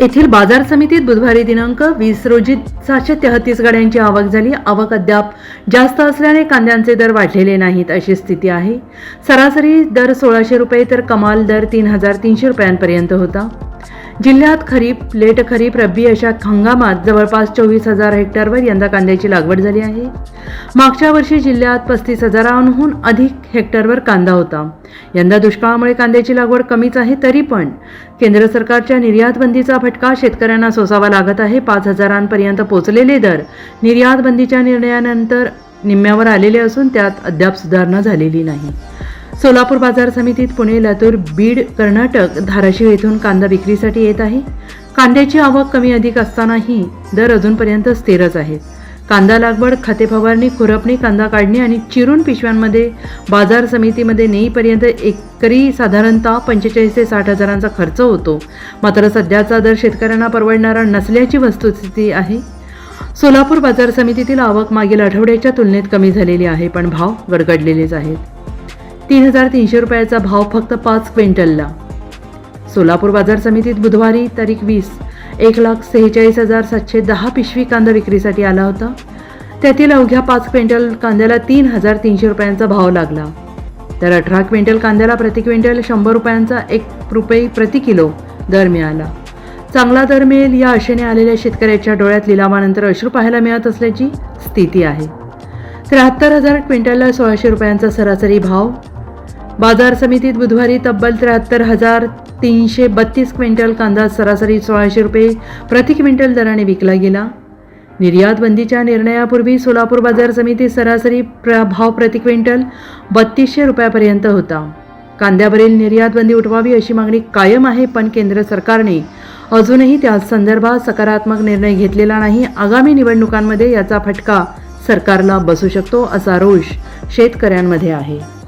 येथील बाजार समितीत बुधवारी दिनांक वीस रोजी सातशे तेहतीस गाड्यांची आवक झाली. आवक अद्याप जास्त असल्याने कांद्यांचे दर वाढलेले नाहीत अशी स्थिती आहे. सरासरी दर सोळाशे रुपये तर कमाल दर तीन हजार तीनशे रुपयांपर्यंत होता. जिल्ह्यात खरीप लेट खरीप रब्बी अशा हंगामात जवळपास चोवीस हजार हेक्टरवर यंदा कांद्याची लागवड झाली आहे. मागच्या वर्षी जिल्ह्यात पस्तीस हजारांहून अधिक हेक्टरवर कांदा होता. यंदा दुष्काळामुळे कांद्याची लागवड कमीच आहे तरी पण केंद्र सरकारच्या निर्यात बंदीचा फटका शेतकऱ्यांना सोसावा लागत आहे. पाच हजारांपर्यंत पोचलेले दर निर्यात बंदीच्या निर्णयानंतर निम्म्यावर आलेले असून त्यात अद्याप सुधारणा झालेली नाही. सोलापूर बाजार समितीत पुणे लातूर बीड कर्नाटक धाराशिव येथून कांदा विक्रीसाठी येत आहे. कांद्याची आवक कमी अधिक असतानाही दर अजूनपर्यंत स्थिरच आहेत कांदा लागवड खते फवारणी खुरपणी कांदा काढणे आणि चिरून पिशव्यांमध्ये बाजार समितीमध्ये नेईपर्यंत एकरी साधारणतः पंचेचाळीस ते साठ हजारांचा खर्च होतो. मात्र सध्याचा दर शेतकऱ्यांना परवडणारा नसल्याची वस्तुस्थिती आहे. सोलापूर बाजार समितीतील आवक मागील आठवड्याच्या तुलनेत कमी झालेली आहे पण भाव गडगडलेलेच आहेत. तीन हजार तीनशे रुपयाचा भाव फक्त पाच क्विंटलला. सोलापूर बाजार समितीत बुधवारी तारीख वीस एक लाख सेहेचाळीस हजार सातशे दहा पिशवी कांदा विक्रीसाठी आला होता. त्यातील अवघ्या पाच क्विंटल कांद्याला तीन हजार तीनशे रुपयांचा भाव लागला. तर अठरा क्विंटल कांद्याला प्रति क्विंटल शंभर रुपयांचा एक रुपये प्रति किलो दर मिळाला. चांगला दर मिळेल या आशेने आलेल्या शेतकऱ्याच्या डोळ्यात लिलावानंतर अश्रू पाहायला मिळत असल्याची स्थिती आहे. त्र्याहत्तर हजार क्विंटलला सोळाशे रुपयांचा सरासरी भाव बाजार समितीत बुधवारी तब्बल त्र्याहत्तर हजार तीनशे बत्तीस क्विंटल कांदा सरासरी सोळाशे रुपये प्रति क्विंटल दराने विकला गेला. निर्यात बंदीच्या निर्णयापूर्वी सोलापूर बाजार समिती सरासरी प्र भाव प्रति क्विंटल बत्तीसशे रुपयापर्यंत होता. कांद्यावरील निर्यात बंदी उठवावी अशी मागणी कायम आहे पण केंद्र सरकारने अजूनही त्या संदर्भात सकारात्मक निर्णय घेतलेला नाही. आगामी निवडणुकांमध्ये याचा फटका सरकारला बसू शकतो असा रोष शेतकऱ्यांमध्ये आहे.